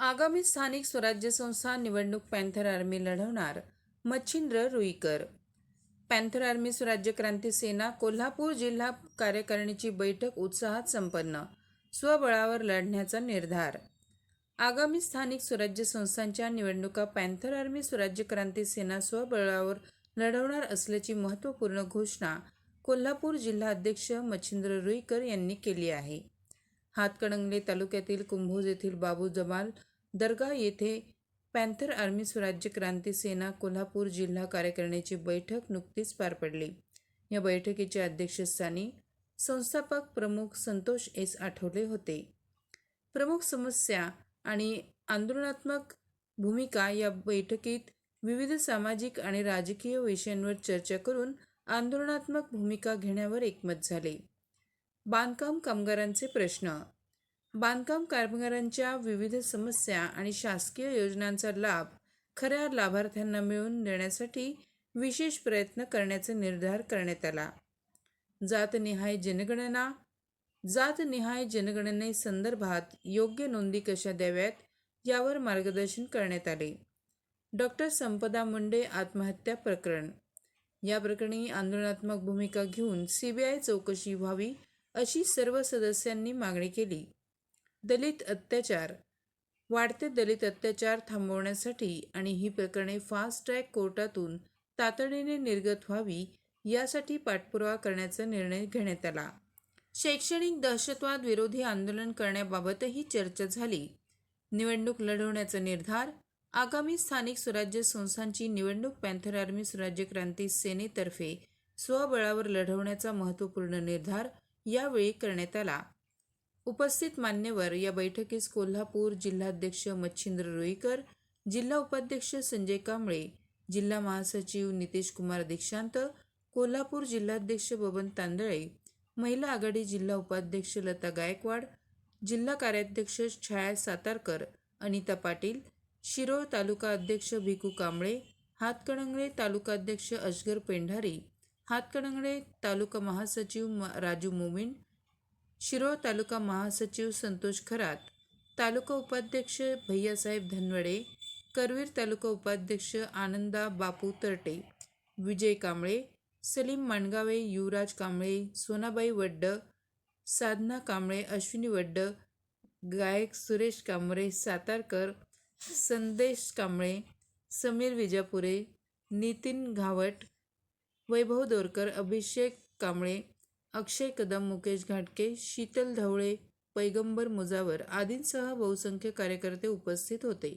आगामी स्थानिक स्वराज्य संस्था निवडणूक पॅन्थर आर्मी लढवणार मच्छिंद्र रुईकर. पॅन्थर आर्मी स्वराज्य क्रांती सेना कोल्हापूर जिल्हा कार्यकारिणीची बैठक उत्साहात संपन्न स्वबळावर लढण्याचा निर्धार. आगामी स्थानिक स्वराज्य संस्थांच्या निवडणुका पॅन्थर आर्मी स्वराज्य क्रांती सेना स्वबळावर लढवणार असल्याची महत्त्वपूर्ण घोषणा कोल्हापूर जिल्हा अध्यक्ष मच्छिंद्र रुईकर यांनी केली आहे. हातकणंगले तालुक्यातील कुंभोज येथील बाबू जमाल दर्गा येथे पॅन्थर आर्मी स्वराज्य क्रांती सेना कोल्हापूर जिल्हा कार्यकारिणीची बैठक नुकतीच पार पडली. या बैठकीच्या अध्यक्षस्थानी संस्थापक प्रमुख संतोष एस आठवले होते. प्रमुख समस्या आणि आंदोलनात्मक भूमिका या बैठकीत विविध सामाजिक आणि राजकीय विषयांवर चर्चा करून आंदोलनात्मक भूमिका घेण्यावर एकमत झाले. बांधकाम कामगारांचे प्रश्न बांधकाम कामगारांच्या विविध समस्या आणि शासकीय योजनांचा लाभ खऱ्या लाभार्थ्यांना मिळवून देण्यासाठी विशेष प्रयत्न करण्याचा निर्धार करण्यात आला. जातनिहाय जनगणना जातनिहाय जनगणनेसंदर्भात योग्य नोंदी कशा द्याव्यात यावर मार्गदर्शन करण्यात आले. डॉक्टर संपदा मुंडे आत्महत्या प्रकरण. या प्रकरणी आंदोलनात्मक भूमिका घेऊन सीबीआय चौकशी व्हावी अशी सर्व सदस्यांनी मागणी केली. दलित अत्याचार. वाढते दलित अत्याचार थांबवण्यासाठी आणि ही प्रकरणे फास्ट ट्रॅक कोर्टातून तातडीने निर्गत व्हावी यासाठी पाठपुरावा करण्याचा निर्णय घेण्यात आला. शैक्षणिक दहशतवाद विरोधी आंदोलन करण्याबाबतही चर्चा झाली. निवडणूक लढवण्याचा निर्धार आगामी स्थानिक स्वराज्य संस्थांची निवडणूक पॅन्थर आर्मी स्वराज्य क्रांती सेनेतर्फे स्वबळावर लढवण्याचा महत्त्वपूर्ण निर्धार यावेळी करण्यात आला. उपस्थित मान्यवर या बैठकीस कोल्हापूर जिल्हाध्यक्ष मच्छिंद्र रुईकर जिल्हा उपाध्यक्ष संजय कांबळे जिल्हा महासचिव नितेश कुमार दीक्षांत कोल्हापूर जिल्हाध्यक्ष बबन तांदळे महिला आघाडी जिल्हा उपाध्यक्ष लता गायकवाड जिल्हा कार्याध्यक्ष छाया सातारकर अनिता पाटील शिरोळ तालुका अध्यक्ष भिकू कांबळे हातकणंगळे तालुकाध्यक्ष अजगर पेंढारी हातकणंगळे तालुका महासचिव म- राजू मोमीन शिरोळ तालुका महासचिव संतोष खरात तालुका उपाध्यक्ष भैयासाहेब धनवडे करवीर तालुका उपाध्यक्ष आनंदा बापू तरटे विजय कांबळे सलीम माणगावे युवराज कांबळे सोनाबाई वड्ड साधना कांबळे अश्विनी वड्ड गायक सुरेश कांबळे सातारकर संदेश कांबळे समीर विजापुरे नितीन घावट वैभव दोरकर अभिषेक कांबळे अक्षय कदम मुकेश घाटके शीतल ढवळे पैगंबर मुजावर आदींसह बहुसंख्य कार्यकर्ते उपस्थित होते.